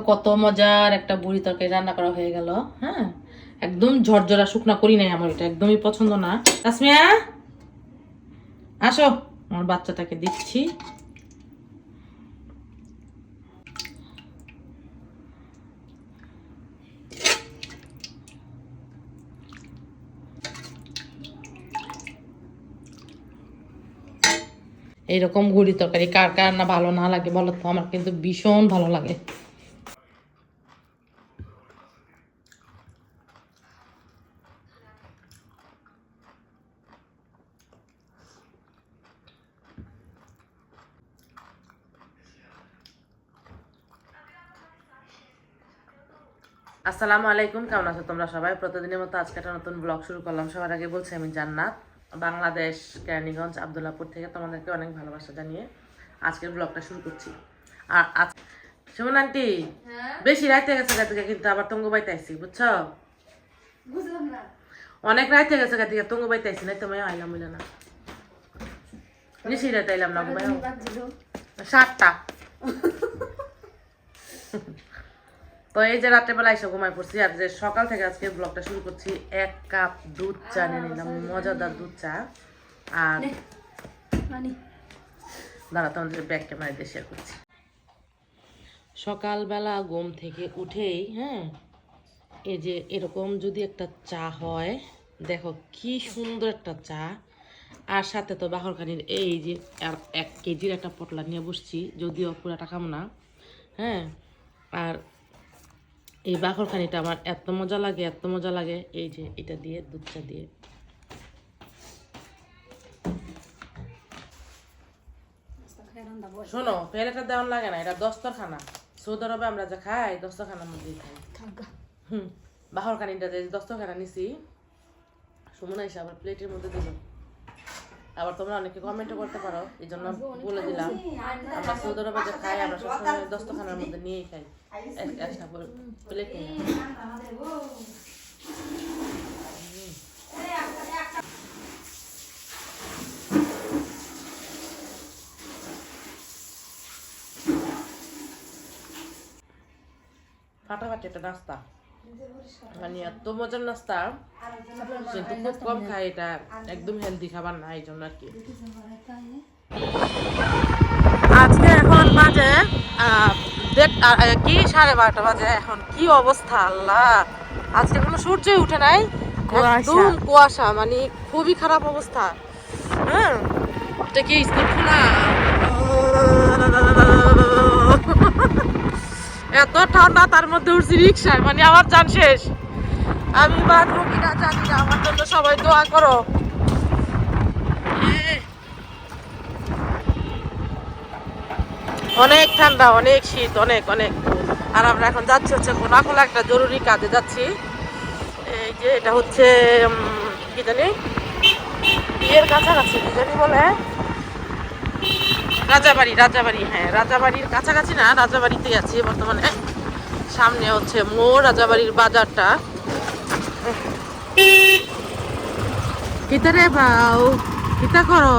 কত মজার একটা বুড়ি তরকারি রান্না করা হয়ে গেল হ্যাঁ? একদম ঝরঝরা শুকনা করি নাই আমার এটা, একদমই পছন্দ না। তাসমিয়া! আসো, আমার বাচ্চাটাকে দিচ্ছি। এইরকম গুড়ি তরকারি কার কার না ভালো না লাগে বলো তো? আমার কিন্তু ভীষণ ভালো লাগে। আসসালামু আলাইকুম কেমন আছো তোমরা সবাই? প্রতিদিনের মতো আজকে একটা নতুন ব্লগ শুরু করলাম। সবার আগে বলছি আমি জান্নাত বাংলাদেশ কেরানীগঞ্জ আবদুল্লাপুর থেকে তোমাদেরকে অনেক ভালোবাসা জানিয়ে আজকের ব্লগটা শুরু করছি। আর আজ সুমন আন্টি বেশি রাইতে গেছে গা থেকে কিন্তু আবার তঙ্গ বাইতে আইসি বুঝছ? অনেক রাইতে গেছে গা থেকে তঙ্গ বাইতে আইসি নাই তোমায় আইলাম বলে না। বেশি রাইতে আইলাম না সাতটা। তো এই যে রাত্রেবেলা এসে ঘুমাই পড়ছি আর যে সকাল থেকে আজকে ব্লগটা শুরু করছি এক কাপ দুধ চা নিয়ে নিলাম মজাদার দুধ চা। আর দাঁড়া তোমাদের ব্যাগ ক্যামেরা দিয়ে শেয়ার করছি। সকালবেলা ঘুম থেকে উঠেই হ্যাঁ এই যে এরকম যদি একটা চা হয় দেখো কি সুন্দর একটা চা। আর সাথে তো বাহরখানির এই যে আর এক কেজির একটা পটলা নিয়ে বসছি যদিও পুরাটা খাম না হ্যাঁ। আর এই বাখরখানিটা আমার এত মজা লাগে এত মজা লাগে। এই যে এটা দিয়ে দুধটা দিয়ে। শোনো ফেরাটা দেওয়ার লাগে না এটা দস্তরখানা। সৌদি আরবে আমরা যা খাই দস্তরখানার মধ্যেই খাই। হুম বাহরখানিটা যে দস্তরখানা নিছি সুমন এসে আবার প্লেটের মধ্যে দিল। আবার তোমরা অনেকে কমেন্টও করতে পারো, এই জন্য বলে দিলাম। আমরা সৌদি আরবে খাই, আমরা সবসময় দস্তরখানার মধ্যে নিয়েই খাই। এক- একটা প্লেট ফাটাফাটি একটা নাস্তা। মানে এত মজার নাস্তা। কিন্তু খুব কম খাই এটা। একদম হেলদি খাবার না এই জন্য আর কি। আজকে এখন বাজে কি? সাড়ে বারোটা বাজে। এখন কি অবস্থা? আল্লাহ। আজকে কোনো সূর্যই উঠে নাই। একদম কুয়াশা মানে খুবই খারাপ অবস্থা। হ্যাঁ? এটা কি স্কুল খোলা? এত ঠান্ডা, তার মধ্যে উঠছি রিক্সায়। মানে আমার জান শেষ। আমি বাঁচবো কিনা জানি না, আমার জন্য সবাই দোয়া করো। অনেক ঠান্ডা, অনেক শীত, অনেক অনেক। আর আমরা এখন যাচ্ছি হচ্ছে কোনাকোলা একটা জরুরি কাজে যাচ্ছি। এই যে এটা হচ্ছে কি জানি? বিয়ের কাছাকাছি, কি জানি বলে? রাজাবাড়ি রাজাবাড়ি হ্যাঁ রাজাবাড়ির কাছাকাছি না রাজাবাড়িতে আছি বর্তমানে। সামনে হচ্ছে মোর রাজাবাড়ির বাজারটা। ভিতরে বাউ ভিতা করো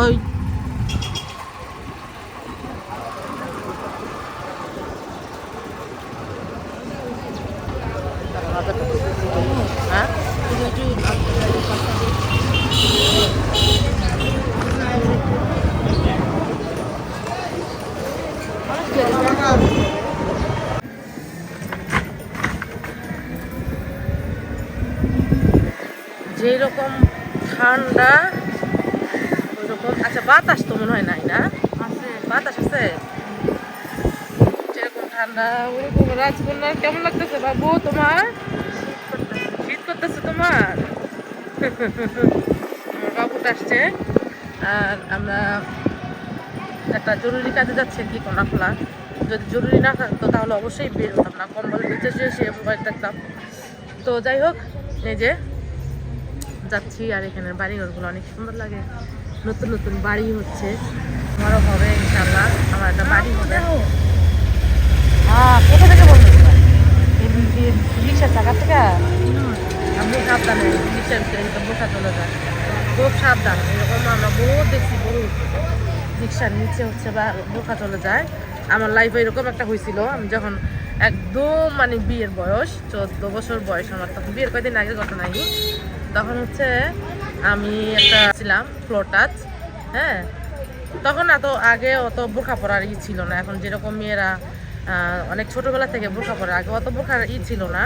হ্যাঁ যেই রকম ঠান্ডা ওই রকম আচ্ছা বাতাস তো মনে হয় নাই না? বাতাস আছে? যেরকম ঠান্ডা ওরকম রাজকন্যার কেমন লাগতেছে বাবু তোমার? শীত করতেছে। তোমার? আমার বাবুটা আসছে আর আমরা একটা জরুরি কাজে যাচ্ছে কি কোনা খোলা যদি জরুরি না থাকতো তাহলে অবশ্যই বের হতাম না। কম্বলের নিচে শুয়ে শুয়ে মোবাইল দেখতাম। তো যাই হোক এই যে যাচ্ছি আর এখানের বাড়িঘরগুলো অনেক সুন্দর লাগে। নতুন নতুন বাড়ি হচ্ছে। আমারও হবে ইনশাল্লাহ আমার একটা বাড়ি হবে। কোথা থেকে বলছো রিক্সার চাকা থেকে? আমি সাবধানে রিক্সার ভিতরে কিন্তু বোকা চলে যায়। খুব সাবধান এরকম আমরা দেখছি বহু রিক্সার নিচে হচ্ছে বা বোকা চলে যায়। আমার লাইফে এরকম একটা হয়েছিল আমি যখন একদম মানে বিয়ের বয়স চোদ্দ বছর বয়স আমার তখন বিয়ের কয়েকদিন আগের ঘটনা তখন হচ্ছে আমি একটা ছিলাম ফ্লোর টাচ হ্যাঁ? তখন এত আগে অত বোরখা পরার ই ছিল না। এখন যেরকম মেয়েরা অনেক ছোটবেলা থেকে বোরখা পরে, আগে অত বোরখার ই ছিল না।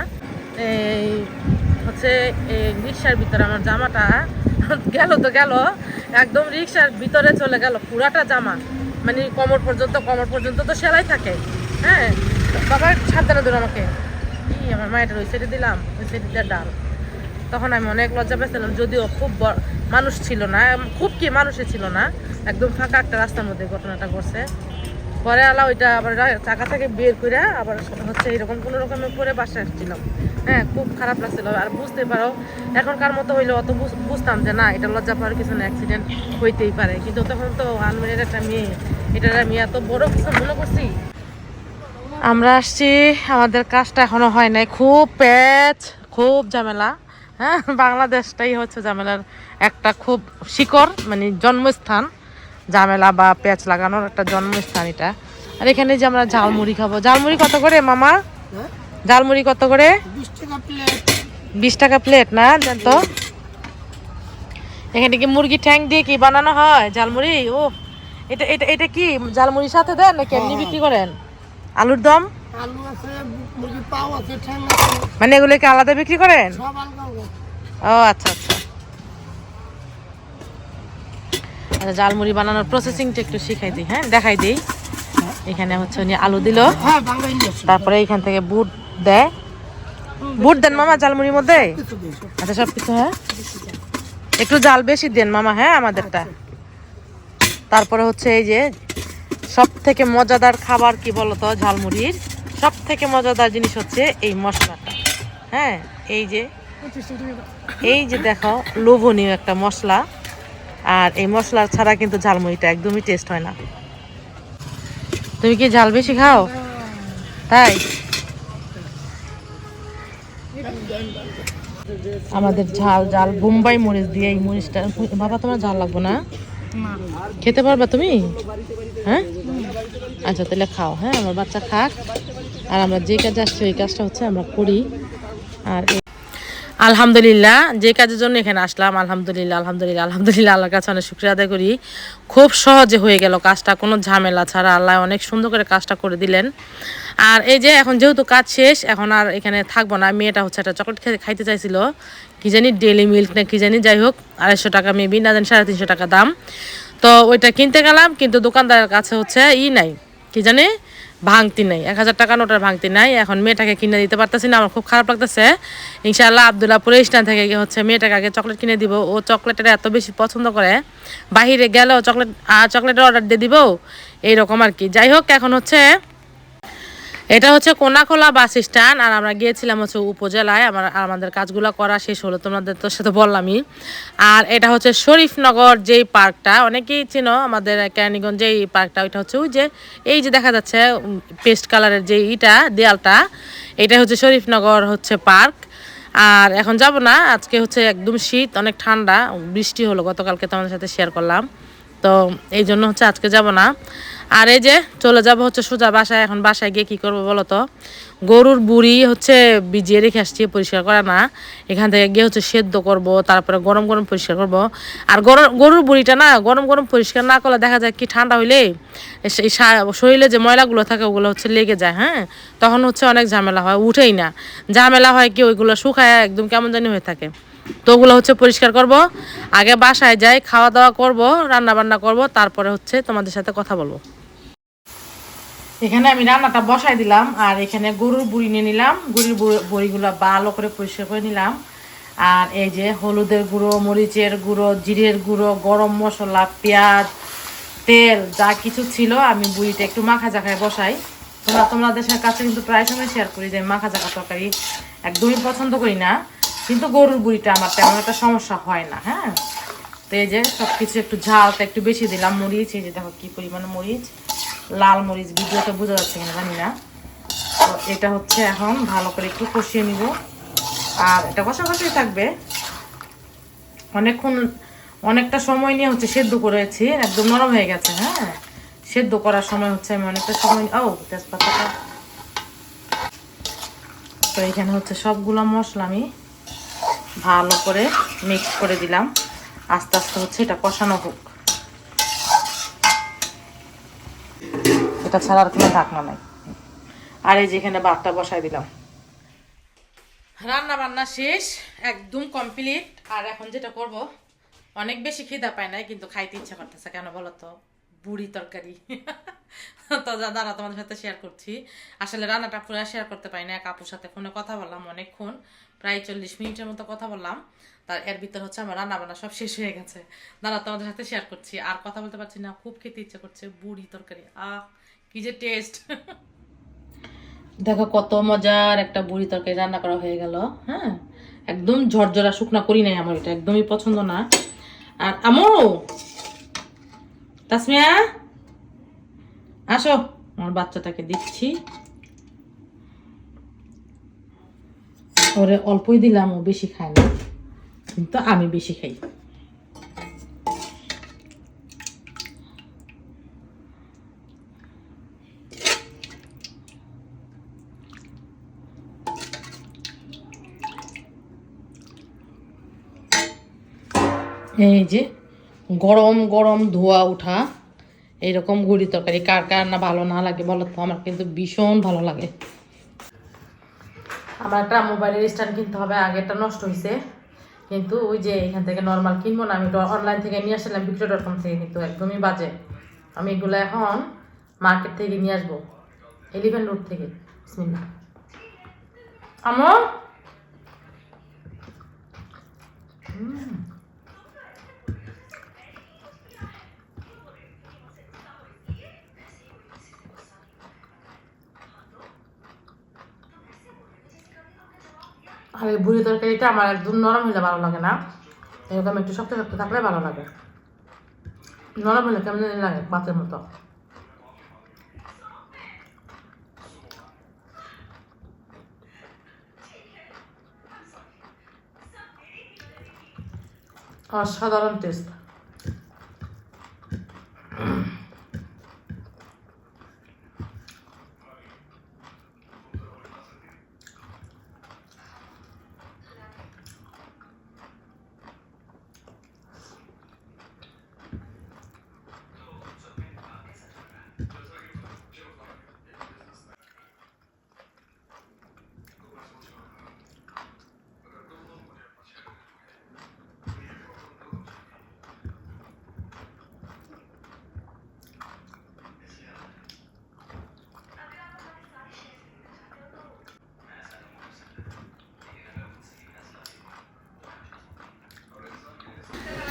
এই হচ্ছে এই রিক্সার ভিতরে আমার জামাটা গেল তো গেল। একদম রিক্সার ভিতরে চলে গেল পুরাটা জামা। মানে কোমর পর্যন্ত কোমর পর্যন্ত তো সেলাই থাকে হ্যাঁ? বাবা সাবধানে ধরো আমাকে। কি আমার মায়ের ওই সাইডে দিলাম, ওই সাইডে ডাল তখন আমি অনেক লজ্জা পেয়েছিলাম, যদিও খুব মানুষ ছিল না খুব কি মানুষে ছিল না, একদম ফাঁকা একটা রাস্তার মধ্যে ঘটনাটা ঘটছে। পরে আলা ওইটা আবার চাকা থেকে বের করে আবার হচ্ছে এরকম কোনো রকমে পরে বাসায় আসছিলাম। হ্যাঁ খুব খারাপ লাগছিল। আর বুঝতে পারো, এখনকার মতো হইলে অত বুঝ- বুঝতাম যে না, এটা লজ্জা পাওয়ার কিছু না অ্যাক্সিডেন্ট হইতেই পারে। কিন্তু তখন তো আনমেরের একটা মেয়ে এটা আমি এত বড় কিছু মনে করছি। আমরা আসছি, আমাদের কাজটা এখনও হয় নাই। খুব প্যাচ, খুব ঝামেলা। হ্যাঁ বাংলাদেশটাই হচ্ছে ঝামেলার একটা খুব শিকড় মানে জন্মস্থান। ঝামেলা বা প্যাচ লাগানোর একটা জন্মস্থান এটা। আর এখানে যে আমরা ঝালমুড়ি খাব ঝালমুড়ি কত করে মামা? হ্যাঁ? ঝালমুড়ি কত করে? বিশ টাকা প্লেট বিশ টাকা প্লেট না তো এখানে কি মুরগি ঠ্যাং দিয়ে কি বানানো হয় ঝালমুড়ি? ও এটা এটা এটা কি ঝালমুড়ির সাথে দেন নাকি এমনি বিক্রি করেন? আলুর দম? আলু আছে মুরগি পাও আছে ঠ্যাং আছে। মানে এগুলো কি আলাদা বিক্রি করেন? সব ও আচ্ছা আচ্ছা। আচ্ছা জালমুড়ি বানানোর প্রসেসিংটা একটু শিখাই দিই হ্যাঁ? দেখাই দিই। এখানে হচ্ছে উনি আলু দিল। হ্যাঁ তারপরে এখান থেকে বুট দেয়। বুট দেন মামা জালমুড়ির মধ্যে? আচ্ছা সব কিছু হ্যাঁ? একটু জাল বেশি দেন মামা হ্যাঁ আমাদেরটা। তারপরে হচ্ছে এই যে সব থেকে মজাদার খাবার কি বলতো ঝালমুড়ির? সব থেকে মজাদার জিনিস হচ্ছে এই মশলাটা। হ্যাঁ এই যে এই যে দেখো, লোভনীয় একটা মশলা। আর এই মশলা ছাড়া কিন্তু ঝালমুড়িটা একদমই টেস্ট হয় না। তুমি কি ঝাল বেশি খাও? তাই? আমাদের ঝাল ঝাল, বোম্বাই মরিচ দিয়ে এই মরিচটা, বাবা তোমার ঝাল লাগবে না? খেতে পারবা তুমি? হ্যাঁ? আচ্ছা তাহলে খাও। হ্যাঁ আমার বাচ্চা খাক। আর আমরা যে কাজে আসছি, ওই কাজটা হচ্ছে আমরা করি। আর আলহামদুলিল্লাহ, যে কাজের জন্য এখানে আসলাম, আলহামদুলিল্লাহ আলহামদুলিল্লাহ আলহামদুলিল্লাহ, আল্লাহর কাছে অনেক শুক্রিয়া আদায় করি। খুব সহজে হয়ে গেল কাজটা, কোনো ঝামেলা ছাড়া আল্লাহ অনেক সুন্দর করে কাজটা করে দিলেন। আর এই যে এখন যেহেতু কাজ শেষ, এখন আর এখানে থাকব না। মেয়েটা হচ্ছে একটা চকলেট খেতে, খাইতে চাইছিল। কি জানি ডেলি মিল্ক না কি জানি, যাই হোক, আড়াইশো টাকা মেবি, না জানি সাড়ে তিনশো টাকা দাম। তো ওইটা কিনতে গেলাম, কিন্তু দোকানদারের কাছে হচ্ছে ই নাই। কি জানি ভাঙতি নাই। এক হাজার টাকা নোটার ভাঙতি নাই। এখন মেয়েটাকে কিনে দিতে পারতেছি না, আমার খুব খারাপ লাগতেছে। ইনশাআল্লাহ আবদুল্লাপুর স্ট্যান্ড থেকে হচ্ছে মেয়েটাকে আগে চকলেট কিনে দিব। ও চকলেটের এত বেশি পছন্দ করে বাহিরে গেলেও চকলেট চকলেটের অর্ডার দিয়ে দিব। এইরকম আর কি। যাই হোক, এখন হচ্ছে এটা হচ্ছে কোনাখোলা বাস স্ট্যান্ড, আর আমরা গিয়েছিলাম হচ্ছে উপজেলায়। আমার, আমাদের কাজগুলো করা শেষ হলো, তোমাদের তো সাথে বললামই। আর এটা হচ্ছে শরীফনগর যেই পার্কটা, অনেকেই চিনো আমাদের কেরানীগঞ্জ যেই পার্কটা, ওইটা হচ্ছে ওই যে, এই যে দেখা যাচ্ছে পেস্ট কালারের যে ইটা, দেয়ালটা এটা হচ্ছে শরীফনগর হচ্ছে পার্ক। আর এখন যাব না, আজকে হচ্ছে একদম শীত, অনেক ঠান্ডা, বৃষ্টি হলো, গতকালকে তোমাদের সাথে শেয়ার করলাম। তো এই জন্য হচ্ছে আজকে যাব না। আর এই যে চলে যাব হচ্ছে সোজা বাসায়, এখন বাসায় গিয়ে কী করব বলো তো? গরুর বুড়ি হচ্ছে ভিজিয়ে রেখে আসছি পরিষ্কার করা না। এখান থেকে গিয়ে হচ্ছে সেদ্ধ করব, তারপরে গরম গরম পরিষ্কার করব। আর গরুর বুড়িটা না গরম গরম পরিষ্কার না করলে দেখা যায় কি ঠান্ডা হইলে শরীরে যে ময়লাগুলো থাকে ওগুলো হচ্ছে লেগে যায় হ্যাঁ? তখন হচ্ছে অনেক ঝামেলা হয়, উঠেই না। ঝামেলা হয় কি ওইগুলো শুকায় একদম কেমন জানি হয়ে থাকে। তো ওগুলো হচ্ছে পরিষ্কার করব, আগে বাসায় যাই, খাওয়া দাওয়া করব রান্না বান্না করব, তারপরে হচ্ছে তোমাদের সাথে কথা বলব। এখানে আমি রান্নাটা বসাই দিলাম, আর এখানে গরুর বুড়ি নিয়ে নিলাম। গরুর বুড়ি- বড়িগুলো ভালো করে পরিষ্কার করে নিলাম। আর এই যে হলুদের গুঁড়ো, মরিচের গুঁড়ো, জিরের গুঁড়ো, গরম মশলা, পেঁয়াজ, তেল, যা কিছু ছিল আমি বুড়িটা একটু মাখা জাখায় বসাই। তোমরা, তোমাদের কাছে কিন্তু প্রায় সময় শেয়ার করি যে মাখা জাখা তরকারি একদমই পছন্দ করি না। কিন্তু গরুর বুড়িটা আমার তেমন একটা সমস্যা হয় না হ্যাঁ? তো এই যে সব কিছু একটু ঝালটা একটু বেশি দিলাম মরিচ, এই যে দেখো কি পরিমাণে মরিচ। লাল মরিচ, ভিডিওতে বোঝা যাচ্ছে কিনা, জানি না। তো এটা হচ্ছে এখন ভালো করে একটু কষিয়ে নিব। আর এটা কষা কষাই থাকবে। অনেকক্ষণ, অনেকটা সময় নিয়ে হচ্ছে সেদ্ধ করেছি, একদম নরম হয়ে গেছে হ্যাঁ? সেদ্ধ করার সময় হচ্ছে আমি অনেকটা সময় ও, তেজপাতাটা। তো এখানে হচ্ছে সবগুলো মশলা আমি ভালো করে মিক্স করে দিলাম। আস্তে আস্তে হচ্ছে এটা কষানো হোক। এটা ছাড়া আর কোনো ঢাকনা নাই। আর এই যেখানে ভাতটা বসাই দিলাম। রান্না বান্না শেষ, একদম কমপ্লিট আর এখন যেটা করব, অনেক বেশি খিদা পায় নাই, কিন্তু খাইতে ইচ্ছা করতেছে, কেন বলো তো? বুড়ি তরকারি। তো দাঁড়া তোমাদের সাথে শেয়ার করছি। আসলে রান্নাটা পুরো শেয়ার করতে পারি না এক আপুর সাথে ফোনে কথা বললাম অনেকক্ষণ, প্রায় চল্লিশ মিনিটের মতো কথা বললাম। তার এর ভিতর হচ্ছে আমার রান্না বান্না সব শেষ হয়ে গেছে। দাঁড়া তোমাদের সাথে শেয়ার করছি। আর কথা বলতে পারছি না, খুব খেতে ইচ্ছা করছে, বুড়ি তরকারি। আহ! কি যে টেস্ট দেখো কত মজার একটা বুড়ি তরকারি রান্না করা হয়ে গেল হ্যাঁ? একদম ঝরঝরা শুকনা করি নাই আমার এটা, একদমই পছন্দ না। আর আমো, তাসমিয়া, আসো, আমার বাচ্চাটাকে দিচ্ছি। ওরে অল্পই দিলাম, ও বেশি খায় না, কিন্তু আমি বেশি খাই। এই যে, গরম গরম ধোয়া ওঠা এইরকম গুড়ি তরকারি। কার কার না ভালো না লাগে বলো তো? আমার কিন্তু ভীষণ ভালো লাগে। আমার একটা মোবাইলের স্ট্যান্ড কিনতে হবে আগেটা নষ্ট হয়েছে কিন্তু ওই যে এখান থেকে নর্মাল কিনবো না, আমি অনলাইন থেকে নিয়ে আসলাম বিক্রয় ডট কম থেকে, কিন্তু একদমই বাজে। আমি এগুলো এখন মার্কেট থেকে নিয়ে আসব এলিভেন রোড থেকে। বিসমিল্লাহ। আমো আর এই তরকারিটা আমার একদম নরম হলে ভালো লাগে না। এরকম একটু শক্ত শক্ত থাকলে ভালো লাগে। নরম হলে কেমন লাগে পাতের মতো। অসাধারণ টেস্ট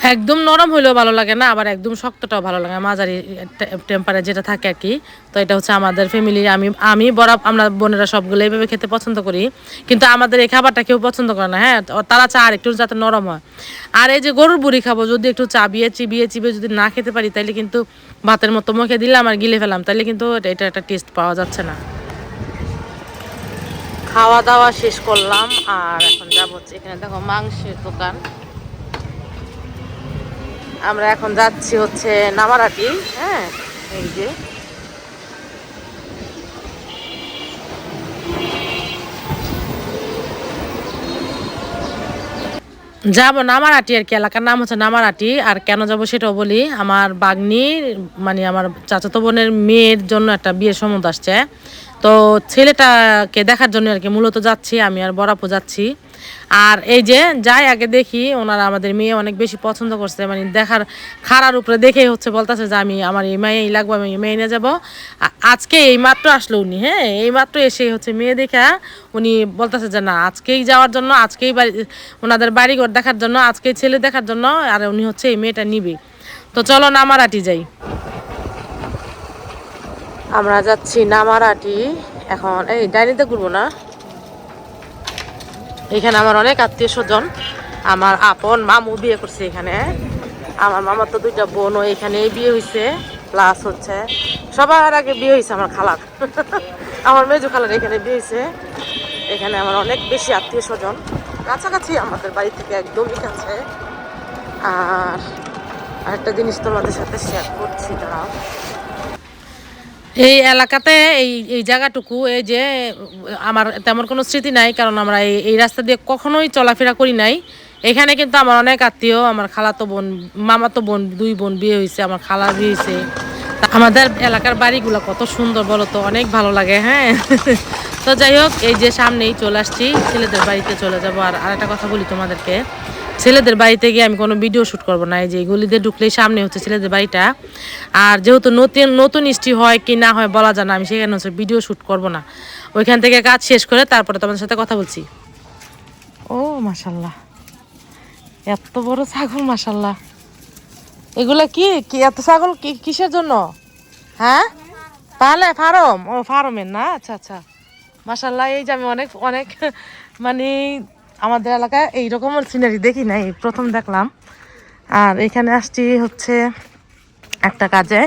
একদম নরম হলেও ভালো লাগে না, আবার একদম শক্তটাও ভালো লাগে মাঝারি টেম্পারে যেটা থাকে আর কি। তো এটা হচ্ছে আমাদের ফ্যামিলি আমি আমি বড়, আমরা বোনেরা সবগুলো এইভাবে খেতে পছন্দ করি, কিন্তু আমাদের এই খাবারটা কেউ পছন্দ করে না হ্যাঁ তারা চা আর একটু যাতে নরম হয়। আর এই যে গরুর বুড়ি খাব, যদি একটু চাবিয়ে চিবিয়ে চিবিয়ে যদি না খেতে পারি তাহলে কিন্তু ভাতের মতো মুখে দিলাম আর গিলে ফেলাম তাহলে কিন্তু এটা- এটা একটা টেস্ট পাওয়া যাচ্ছে না। খাওয়া দাওয়া শেষ করলাম, আর এখন যাব এখানে দেখো মাংসের দোকান। আমরা এখন যাচ্ছি হচ্ছে নামারাটি হ্যাঁ? এই যে। যাব নামারাটি আর কি, এলাকার নাম হচ্ছে নামারাটি, আর কেন যাব সেটাও বলি। আমার বাগনি মানে আমার চাচাতো বোনের মেয়ের জন্য একটা বিয়ের সম্বন্ধ আসছে। তো ছেলেটাকে দেখার জন্য আর কি মূলত যাচ্ছি, আমি আর বরাপু যাচ্ছি। আর এই যে, যাই আগে দেখি, ওনারা আমাদের মেয়ে অনেক বেশি পছন্দ করছে মানে দেখার খারার উপরে দেখেই হচ্ছে বলতেছে যে আমি আমার এই মেয়েই লাগবো, আমি মেয়ে নিয়ে যাব। আজকে এই মাত্র আসলো উনি হ্যাঁ এই মাত্র এসে হচ্ছে মেয়ে দেখা, উনি বলতেছে যে না, আজকেই যাওয়ার জন্য, আজকেই বাড়ি, ওনাদের বাড়িঘর দেখার জন্য, আজকেই ছেলে দেখার জন্য, আর উনি হচ্ছে এই মেয়েটা নিবে। তো চলো নামারাটি যাই। আমরা যাচ্ছি নামারাটি, এখন, এই ডাইনিতে ঘুরবো না। এখানে আমার অনেক আত্মীয় স্বজন। আমার আপন মামু বিয়ে করছে এখানে। আমার মামার তো দুইটা বোনও এখানেই বিয়ে হয়েছে প্লাস হচ্ছে, সবার আগে বিয়ে হয়েছে আমার খালার। আমার মেজু খালার এখানে বিয়ে হয়েছে এখানে আমার অনেক বেশি আত্মীয় স্বজন। কাছাকাছি আমাদের বাড়ি থেকে একদমই কাছে। আর আরেকটা জিনিস তোমাদের সাথে শেয়ার করছি, দাঁড়াও। এই এলাকাতে, এই এই জায়গাটুকু, এই যে, আমার তেমন কোনো স্মৃতি নাই, কারণ আমরা এই এই রাস্তা দিয়ে কখনোই চলাফেরা করি নাই। এখানে কিন্তু আমার অনেক আত্মীয়, আমার খালাতো বোন, মামাতো বোন, দুই বোন বিয়ে হয়েছে, আমার খালা বিয়ে হয়েছে। আমাদের এলাকার বাড়িগুলো কত সুন্দর বলো তো, অনেক ভালো লাগে হ্যাঁ? তো যাই হোক, এই যে সামনেই চলে আসছি, ছেলেদের বাড়িতে চলে যাব। আর আরেকটা কথা বলি তোমাদেরকে। ছেলেদের বাড়িতে গিয়ে আমি কোনো ভিডিও শ্যুট করব না। এই যে গলিতে ঢুকলেই সামনে হচ্ছে ছেলেদের বাড়িটা। আর যেহেতু নতুন নতুন ইস্টি হয় কি না হয় বলা যায় না, আমি সেখানে হচ্ছে ভিডিও শ্যুট করব না। ওইখান থেকে কাজ শেষ করে তারপরে তোমাদের সাথে কথা বলছি। ও, মাশাল্লাহ। এত বড় ছাগল, মাশাল্লাহ। এগুলো কি? কি এত ছাগল কি, কিসের জন্য? হ্যাঁ? তাহলে ফার্ম? ও, ফার্মের না? আচ্ছা আচ্ছা। মাশাল্লাহ, এই যে আমি অনেক অনেক মানে আমাদের এলাকায় এই সিনারি দেখি নাই, প্রথম দেখলাম। আর এখানে আসছি হচ্ছে একটা কাজে।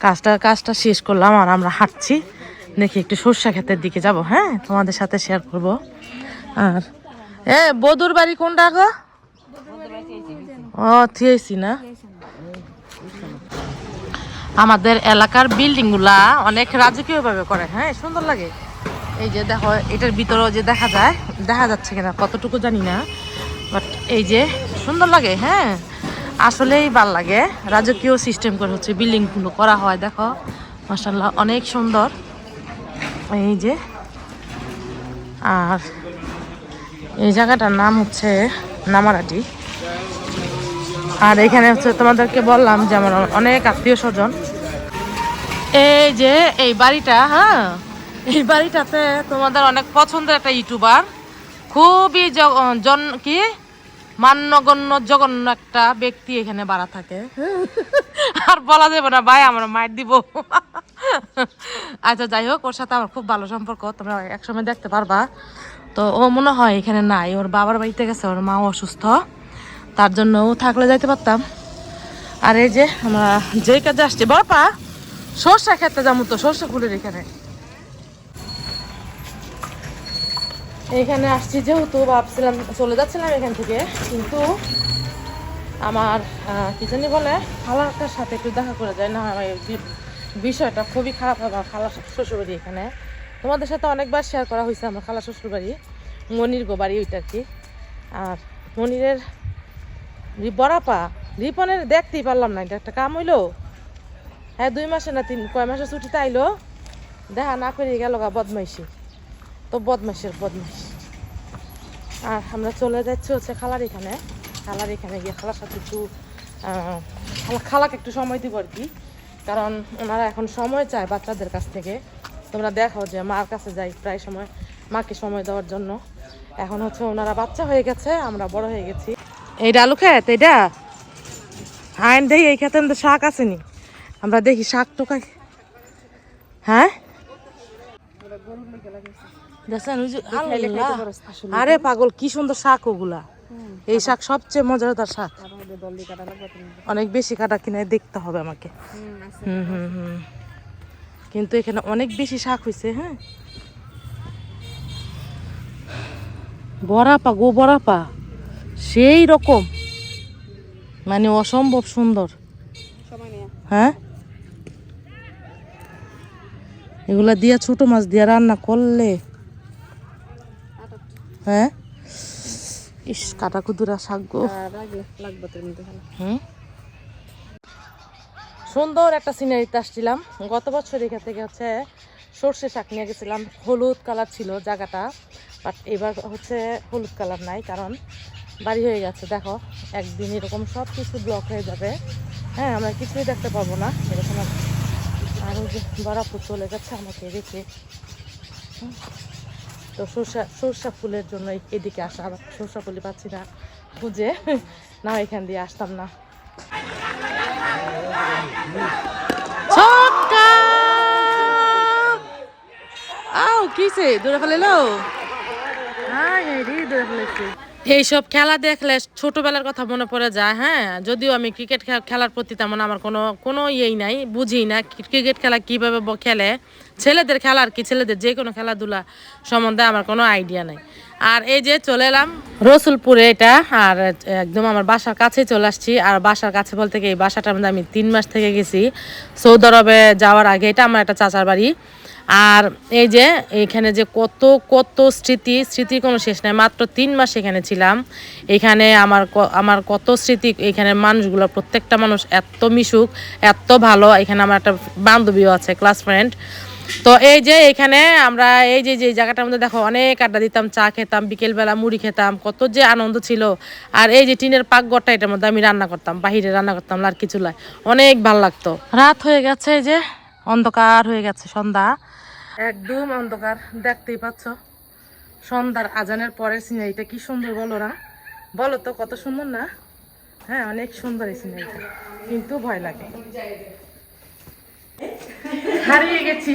কাজটা কাজটা শেষ করলাম আর আমরা হাঁটছি। দেখি একটু সর্ষা ক্ষেতের দিকে যাব হ্যাঁ? তোমাদের সাথে শেয়ার করব। আর, এ, বধুর বাড়ি কোনটা গো? ও থিয়েছি না? আমাদের এলাকার বিল্ডিংগুলা অনেক রাজকীয়ভাবে করে হ্যাঁ? সুন্দর লাগে। এই যে দেখো, এটার ভিতরেও যে দেখা যায়, দেখা যাচ্ছে কিনা, কতটুকু জানি না বাট এই যে সুন্দর লাগে হ্যাঁ? আসলেই ভালো লাগে। রাজকীয় সিস্টেম করে হচ্ছে বিল্ডিংগুলো করা হয়, দেখো। মাসাল্লাহ অনেক সুন্দর। এই যে, আর এই জায়গাটার নাম হচ্ছে নামারাটি। আর এখানে হচ্ছে তোমাদেরকে বললাম যে আমার অনেক আত্মীয় স্বজন। এই যে, এই বাড়িটা হ্যাঁ? এই বাড়িটাতে তোমাদের অনেক পছন্দের একটা ইউটিউবার। খুবই জন কি? মান্যগণ্য জঘন্য একটা ব্যক্তি এখানে বাড়া থাকে। আর বলা যাবে না, ভাই, আমার মায়ের দিব। আচ্ছা যাই হোক, ওর সাথে আমার খুব ভালো সম্পর্ক, তোমরা একসময় দেখতে পারবা। তো ও মনে হয় এখানে নাই, ওর বাবার বাড়িতে গেছে, ওর মা অসুস্থ। তার জন্য ও থাকলে যাইতে পারতাম। আর এই যে, আমরা যেই কাজে আসছি বাপা সর্ষা খেতে যাব তো, সর্ষা ফুলের এখানে এখানে আসছি যেহেতু ভাবছিলাম চলে যাচ্ছিলাম এখান থেকে, কিন্তু আমার কি জানি বলে, খালাটার সাথে একটু দেখা করে যায় না আমার বিষয়টা খুবই খারাপ আমার খালা শ্বশুরবাড়ি এখানে। তোমাদের সাথে অনেকবার শেয়ার করা হয়েছে আমার খালা শ্বশুরবাড়ি, মনির গো বাড়ি ওইটা কি। আর মনিরের বড়াপা, রিপনের দেখতেই পারলাম না, এটা একটা কাম হইল। হ্যাঁ দুই মাসে না তিন, কয় মাসে ছুটিতে আইলো। দেখা না করে গেল গা বদমাইশি। তো বদমাইশের বদমাইশ আর আমরা চলে যাচ্ছি হচ্ছে খালার এখানে। খালার এখানে গিয়ে খালার সাথে একটু খালাকে একটু সময় দিব আর কি। কারণ ওনারা এখন সময় চায় বাচ্চাদের কাছ থেকে। তোমরা দেখো যে মার কাছে যাই প্রায় সময়, মাকে সময় দেওয়ার জন্য। এখন হচ্ছে ওনারা বাচ্চা হয়ে গেছে, আমরা বড় হয়ে গেছি। এইটা আলু খেত এইটা আইন দেখি এই খেতে আমাদের শাক আসেনি আমরা দেখি শাক টোকাই। হ্যাঁ? আল্লাহ। আরে পাগল কি সুন্দর শাক ওগুলা। এই শাক সবচেয়ে মজাদার শাক। অনেক বেশি কাটা কিনে দেখতে হবে আমাকে। হুম হুম হুম কিন্তু এখানে অনেক বেশি শাক হয়েছে হ্যাঁ? বড়াপা গো বড়াপা। সেই রকম। মানে অসম্ভব সুন্দর। হ্যাঁ? এগুলা দিয়া ছোট মাছ দিয়া রান্না করলে হ্যাঁ? ইস কাটা কুদুরা শাক। হুম? সুন্দর একটা সিনারিতে আসছিলাম। গত বছর এখান থেকে হচ্ছে সর্ষে শাক নিয়ে গেছিলাম। হলুদ কালার ছিল জায়গাটা বাট এবার হচ্ছে হলুদ কালার নাই কারণ বাড়ি হয়ে গেছে। দেখো একদিন এরকম সব কিছু ব্লক হয়ে যাবে। হ্যাঁ আমরা কিছুই দেখতে পাবো না। এরকম আর- আর ওই যে বরাপুর চলে যাচ্ছে আমাকে রেখে। তো সরষা সরষা ফুলের জন্য এদিকে আসা আবার সরষা ফুলি পাচ্ছি না। খুঁজে না এখান দিয়ে আসতাম না। আও কিসে দূরে ফেলেলো হ্যাঁ হ্যাঁ দূরে ফেলেছে এইসব খেলা দেখলে ছোটবেলার কথা মনে পড়ে যায় হ্যাঁ? যদিও আমি ক্রিকেট খেলার প্রতি তেমন আমার কোনো কোনো ইয়েই নাই বুঝি না ক্রিকেট খেলা কীভাবে খেলে। ছেলেদের খেলা আর কি, ছেলেদের যে কোনো খেলাধুলা সম্বন্ধে আমার কোনো আইডিয়া নাই। আর এই যে চলে এলাম রসুলপুরে এটা, আর একদম আমার বাসার কাছে চলে আসছি। আর বাসার কাছে বলতে কি, এই বাসাটার মধ্যে আমি তিন মাস থেকে গেছি। সৌদি আরবে যাওয়ার আগে, এটা আমার একটা চাচার বাড়ি। আর এই যে এখানে যে কত কত স্মৃতি, স্মৃতির কোনো শেষ নাই, মাত্র তিন মাস এখানে ছিলাম। এখানে আমার আমার কত স্মৃতি, এখানে মানুষগুলো, প্রত্যেকটা মানুষ এত মিশুক, এত ভালো। এখানে আমার একটা বান্ধবীও আছে ক্লাস ফ্রেন্ড তো এই যে এখানে আমরা এই যে যে জায়গাটার মধ্যে দেখো অনেক আড্ডা দিতাম চা খেতাম বিকেলবেলা মুড়ি খেতাম কত যে আনন্দ ছিল। আর এই যে টিনের পাকঘরটা এটার মধ্যে আমি রান্না করতাম বাহিরে রান্না করতাম লার্কি চুলায়। অনেক ভালো লাগতো। রাত হয়ে গেছে এই যে অন্ধকার হয়ে গেছে সন্ধ্যা। একদম অন্ধকার দেখতেই পাচ্ছ। সন্ধ্যার আজানের পরের সিনারিটা কি সুন্দর বলো না? বলো তো কত সুন্দর না? হ্যাঁ অনেক সুন্দর এই সিনারিটা। কিন্তু ভয় লাগে। হারিয়ে গেছি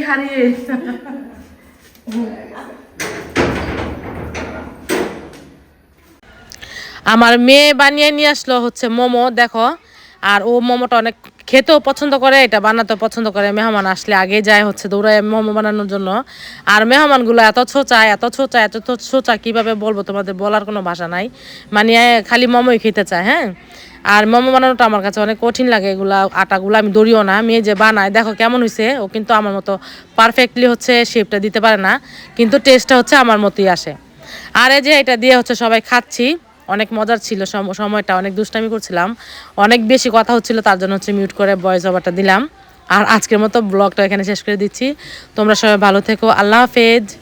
আমার মেয়ে বানিয়ে নিয়ে আসলো হচ্ছে মোমো, দেখো। আর ও মোমোটা অনেক খেতেও পছন্দ করে, এটা বানাতেও পছন্দ করে। মেহমান আসলে আগে যায় হচ্ছে দৌড়ায় মোমো বানানোর জন্য। আর মেহমানগুলো এত ছোচা এত ছোচা এত ছোচা, কীভাবে বলব তোমাদের বলার কোনো ভাষা নাই। মানে খালি মোমোই খেতে চায় হ্যাঁ? আর মোমো বানানোটা আমার কাছে অনেক কঠিন লাগে, এগুলা আটাগুলো আমি দড়িও না। মেয়ে যে বানায়, দেখো কেমন হয়েছে ও কিন্তু আমার মতো পারফেক্টলি হচ্ছে শেপটা দিতে পারে না, কিন্তু টেস্টটা হচ্ছে আমার মতোই আসে। আর এই যে এটা দিয়ে হচ্ছে সবাই খাচ্ছি, অনেক মজার ছিল সম- সময়টা, অনেক দুষ্টামি করছিলাম। অনেক বেশি কথা হচ্ছিল, তার জন্য হচ্ছে মিউট করে ভয়েস ওভারটা দিলাম। আর আজকের মতো ব্লগটা এখানে শেষ করে দিচ্ছি। তোমরা সবাই ভালো থেকো, আল্লাহ হাফেজ।